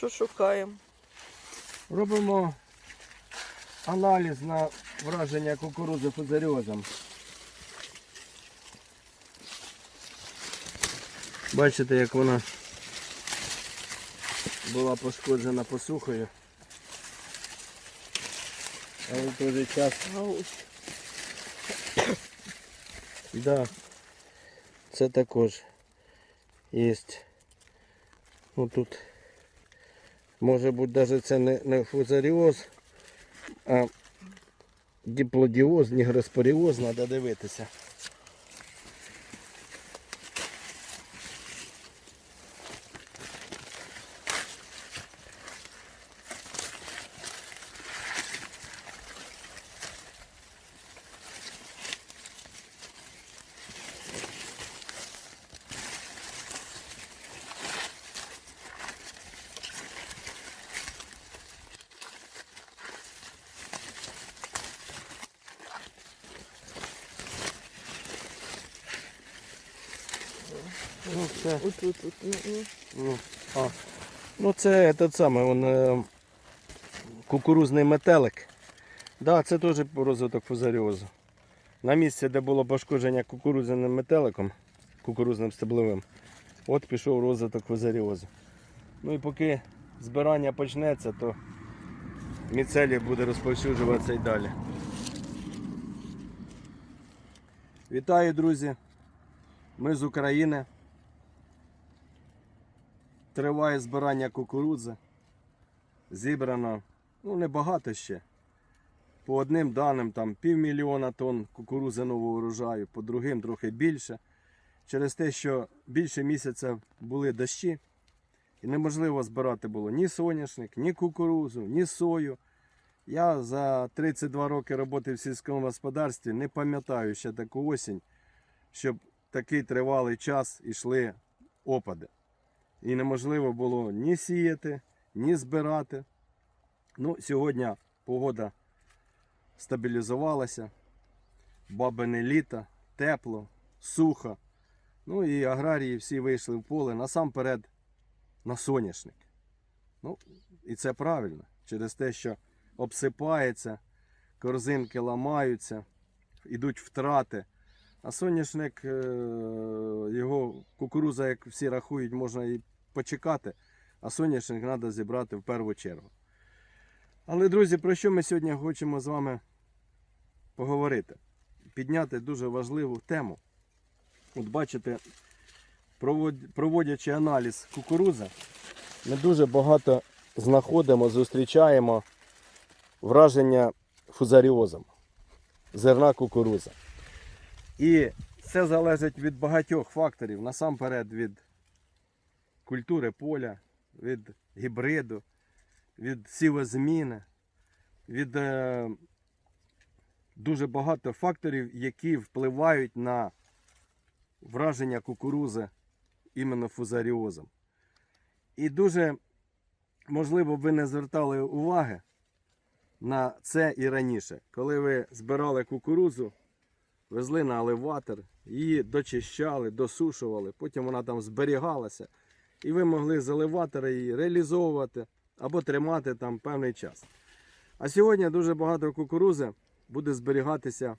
Що шукаємо? Робимо аналіз на враження кукурудзи фузаріозом. Бачите, як вона була пошкоджена посухою. Але в той же час, да, це також є. Ну тут може бути навіть це не, не фузаріоз, а диплодіоз, нігроспоріоз, треба дивитися. Ну, це, Отут, тут, ну, ну. ну, а, ну це этот самий, он, е, кукурузний метелик. Да, це теж розвиток фузаріозу. На місці, де було пошкодження кукурузним метеликом, кукурузним стебловим, от пішов розвиток фузаріозу. Ну і поки збирання почнеться, то міцелій буде розповсюджуватися і далі. Вітаю, друзі! Ми з України. Триває збирання кукурудзи. Зібрано ну, небагато ще. По одним даним там півмільйона тонн кукурудзи нового урожаю, по другим трохи більше. Через те, що більше місяця були дощі, і неможливо збирати було ні соняшник, ні кукурудзу, ні сою. Я за 32 роки роботи в сільському господарстві не пам'ятаю ще таку осінь, щоб такий тривалий час йшли опади. І неможливо було ні сіяти, ні збирати. Ну, сьогодні погода стабілізувалася, бабине літо, тепло, сухо. Ну і аграрії всі вийшли в поле насамперед на соняшник. Ну, і це правильно, через те, що обсипається, корзинки ламаються, йдуть втрати. А соняшник, е, його кукуруза, як всі рахують, можна і почекати, а соняшник треба зібрати в першу чергу. Але, друзі, про що ми сьогодні хочемо з вами поговорити? Підняти дуже важливу тему. От бачите, проводячи аналіз кукурузи, ми дуже багато знаходимо, зустрічаємо враження фузаріозом зерна кукурузи. І це залежить від багатьох факторів, насамперед від культури поля, від гібриду, від сівозміни, від е, дуже багато факторів, які впливають на враження кукурузи іменно фузаріозом. І дуже можливо ви не звертали уваги на це і раніше, коли ви збирали кукурузу везли на елеватор, її дочищали, досушували, потім вона там зберігалася. І ви могли з елеватора її реалізовувати або тримати там певний час. А сьогодні дуже багато кукурузи буде зберігатися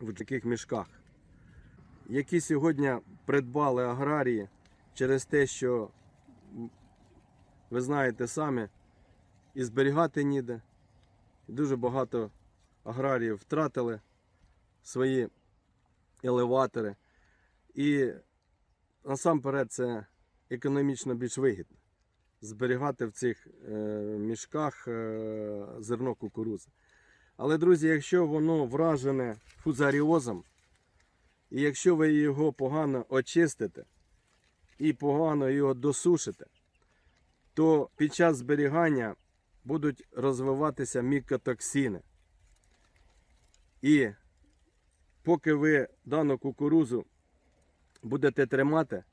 в таких мішках, які сьогодні придбали аграрії через те, що ви знаєте самі, і зберігати ніде. Дуже багато аграріїв втратили свої елеватори. І насамперед це економічно більш вигідно зберігати в цих е, мішках е, зерно кукурузи. Але, друзі, якщо воно вражене фузаріозом, і якщо ви його погано очистите і погано його досушите, то під час зберігання будуть розвиватися мікотоксини. І поки ви дану кукурузу будете тримати,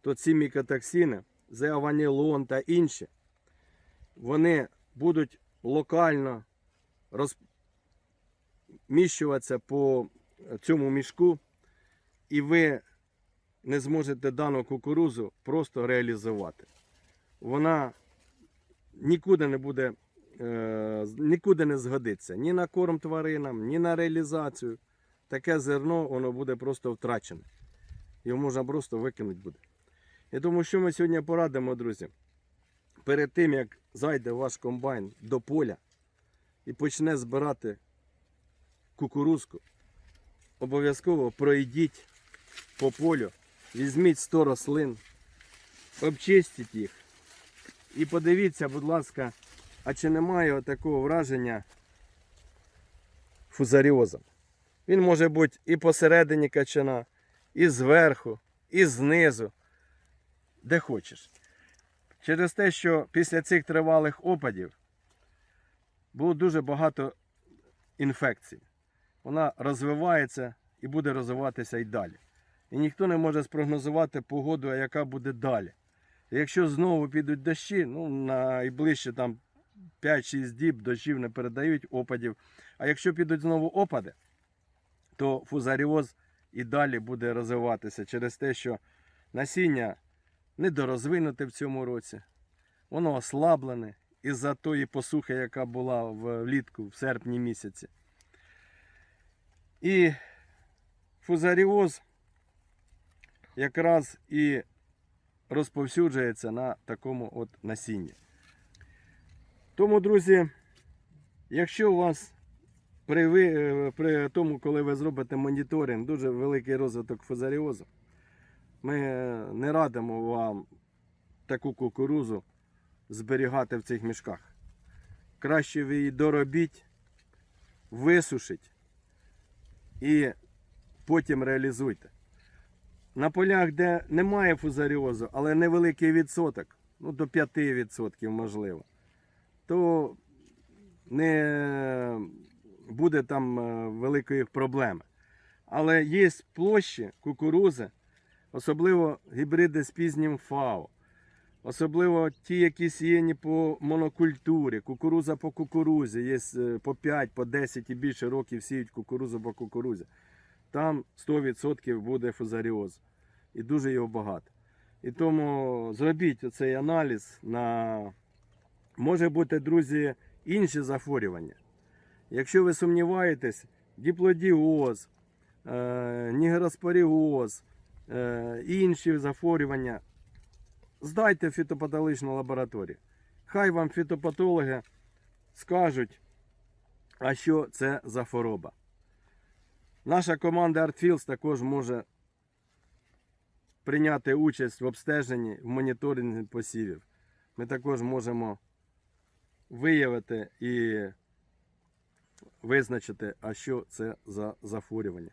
то ці мікотоксини, зеаванілон та інші, вони будуть локально розміщуватися по цьому мішку, і ви не зможете дану кукурузу просто реалізувати. Вона нікуди не буде, е, нікуди не згодиться. Ні на корм тваринам, ні на реалізацію. Таке зерно воно буде просто втрачене. Його можна просто викинути буде. І тому що ми сьогодні порадимо, друзі, перед тим як зайде ваш комбайн до поля і почне збирати кукурузку, обов'язково пройдіть по полю, візьміть 100 рослин, обчистіть їх і подивіться, будь ласка, а чи немає такого враження фузаріозом. Він може бути і посередині качана, і зверху, і знизу, де хочеш. Через те, що після цих тривалих опадів було дуже багато інфекцій. Вона розвивається і буде розвиватися і далі. І ніхто не може спрогнозувати погоду, яка буде далі. І якщо знову підуть дощі, ну найближче там 5-6 діб дощів не передають опадів. А якщо підуть знову опади, то фузаріоз і далі буде розвиватися через те, що насіння недорозвинуте в цьому році, воно ослаблене із-за тої посухи, яка була влітку, в серпні місяці. І фузаріоз якраз і розповсюджується на такому от насінні. Тому, друзі, якщо у вас при, ви, е, при тому, коли ви зробите моніторинг, дуже великий розвиток фузаріозу, ми не радимо вам таку кукурузу зберігати в цих мішках. Краще ви її доробіть, висушіть і потім реалізуйте. На полях, де немає фузаріозу, але невеликий відсоток, ну до 5% можливо, то не буде там е, великої проблеми. Але є площі кукурузи, особливо гібриди з пізнім фау, особливо ті, які сіяні по монокультурі, кукуруза по кукурузі, є е, по 5, по 10 і більше років сіють кукурузу по кукурузі. Там 100% буде фузаріоз. І дуже його багато. І тому зробіть цей аналіз на може бути, друзі, інші захворювання. Якщо ви сумніваєтесь, діплодіоз, е, нігероспоріоз, інші захворювання, здайте фітопатологічну лабораторію. Хай вам фітопатологи скажуть, а що це за хвороба. Наша команда ArtFields також може прийняти участь в обстеженні в моніторинзі посівів. Ми також можемо виявити і визначити, а що це за захворювання.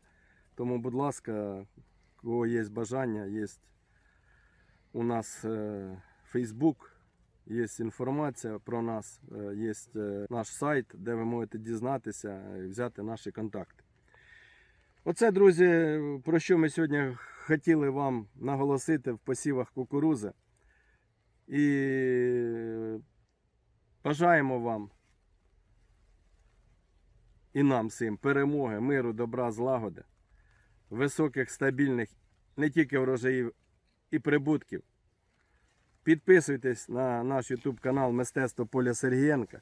Тому, будь ласка, кого є бажання, є у нас е, Facebook, є інформація про нас, е, є е, наш сайт, де ви можете дізнатися і взяти наші контакти. Оце, друзі, про що ми сьогодні хотіли вам наголосити в посівах кукурузи. І бажаємо вам і нам всім перемоги, миру, добра, злагоди, високих, стабільних не тільки врожаїв і прибутків. Підписуйтесь на наш YouTube канал Мистецтво Поля Сергієнка.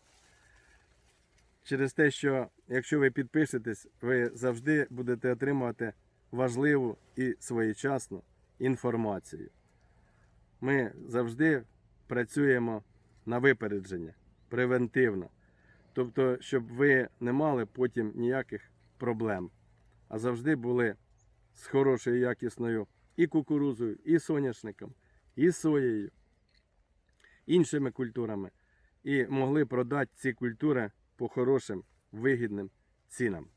Через те, що якщо ви підпишетесь, ви завжди будете отримувати важливу і своєчасну інформацію. Ми завжди працюємо на випередження, превентивно. Тобто, щоб ви не мали потім ніяких проблем, а завжди були з хорошою якісною і кукурузою, і соняшником, і соєю, іншими культурами, і могли продати ці культури по хорошим вигідним цінам.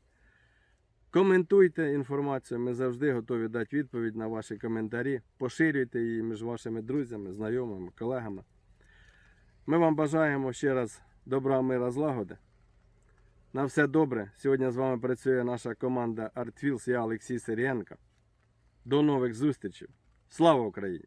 Коментуйте інформацію, ми завжди готові дати відповідь на ваші коментарі. Поширюйте її між вашими друзями, знайомими, колегами. Ми вам бажаємо ще раз добра, мира, злагоди. На все добре. Сьогодні з вами працює наша команда ArtFields, я Олексій Сирієнко. До нових зустрічей. Слава Україні!